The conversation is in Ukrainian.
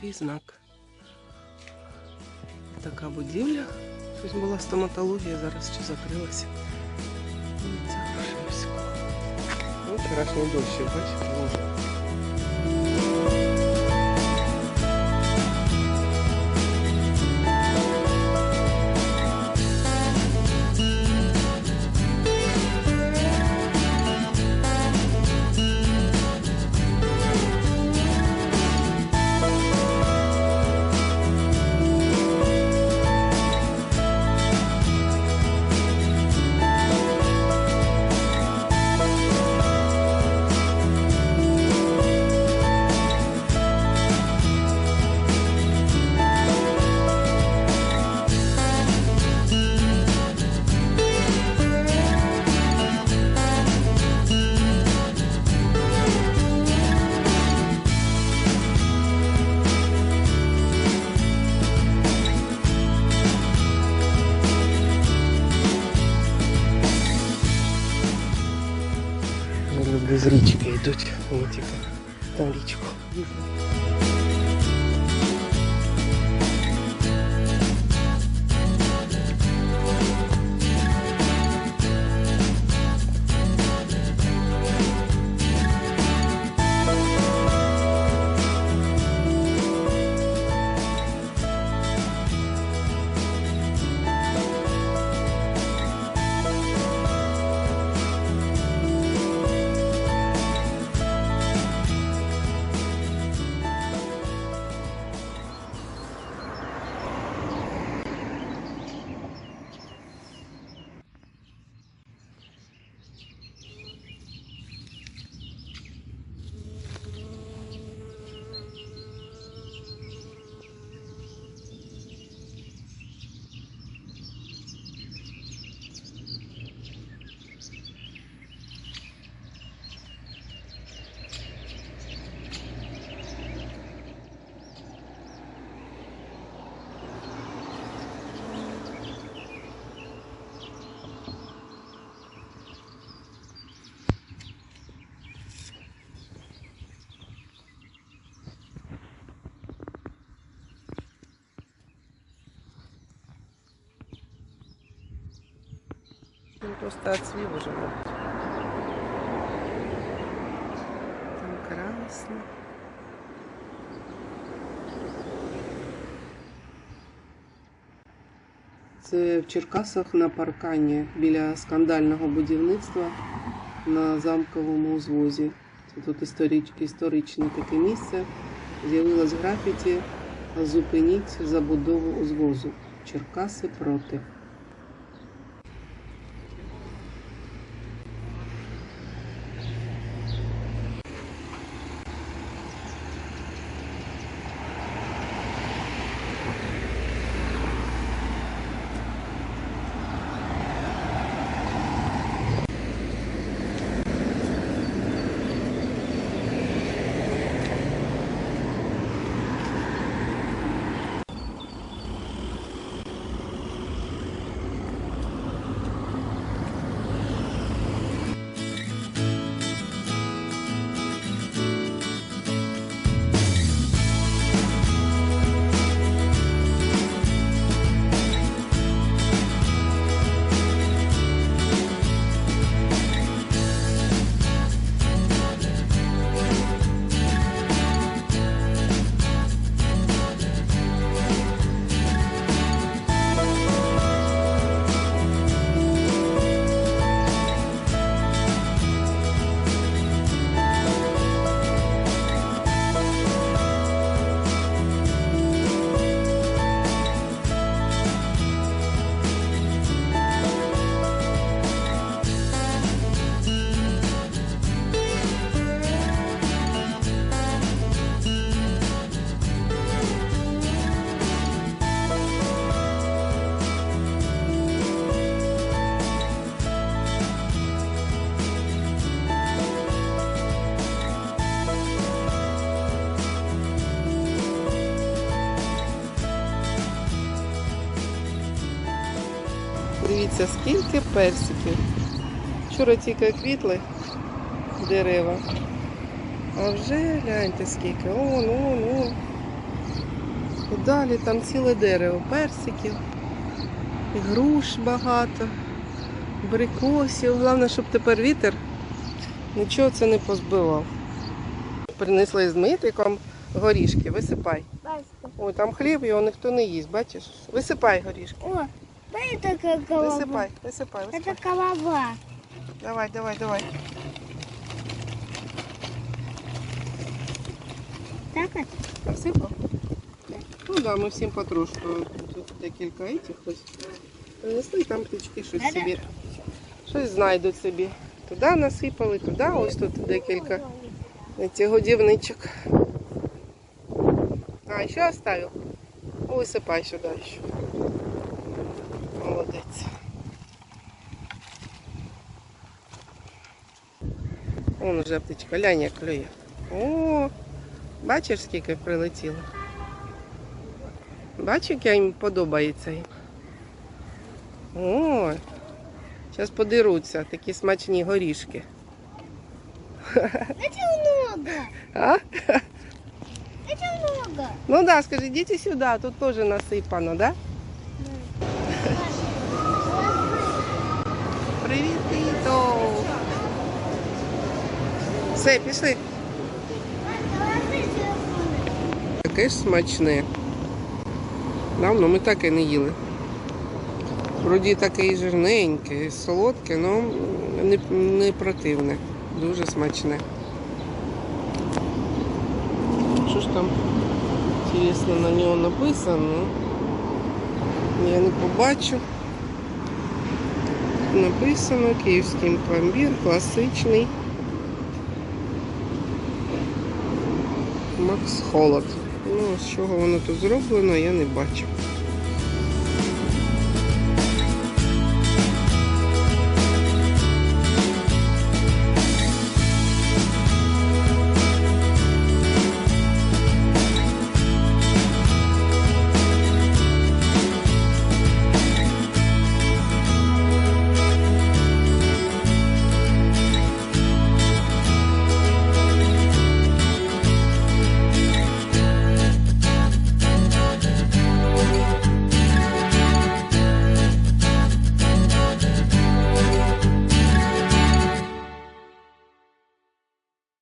такий знак. Така будівля. Щось була стоматологія, зараз ще закрилася. Грушевського. Ну, вчорашній дощ, бачите, з річки йдуть. Типу, там річку. Он просто отцвел уже. Там красно. Це в Черкасах на паркані біля скандального будівництва на замковому узвозі. Це тут історич, історичне таке місце. З'явилось графіті Зупиніть забудову узвозу. Черкаси проти. Дивіться, скільки персиків. Вчора тільки квітли дерева. А вже гляньте скільки. Он, он, он. Далі там ціле дерево персиків, груш багато, абрикосів. Головне, щоб тепер вітер нічого це не позбивав. Принесли з Дмитриком горішки, висипай. Ой, там хліб, його ніхто не їсть, бачиш? Висипай горішки. О, да это как голова. Висипай, висипай, висипай. Это голова. Давай, давай, давай. Так вот? Насипав? Ну так, да, ми всім потрошку. Тут декілька этих ось. Принесли, там птички щось Да-да. собі. Щось знайдуть собі. Туди насипали, туди, ось тут декілька цих годівничок. А, ще оставив? Ну, Висипай сюди ще. Молодець. Вон уже птичка, глянь, як клює. О, бачиш, скільки прилетіло? Бачиш, як їм подобається їм? О, зараз подеруться такі смачні горішки. Это много. А? Это много. Ну да, скажи, йдіть сюди, тут теж насипано, да? Привіт, тito! Все, пішли. Таке ж смачне. Давно ми так і не їли. Вроді таке і жирненьке, і солодке, але не, не противне. Дуже смачне. Що ж там інтересно на нього написано? Я не побачу. Написано київський пломбір, класичний. Макс Холод. Ну, з чого воно тут зроблено, я не бачу.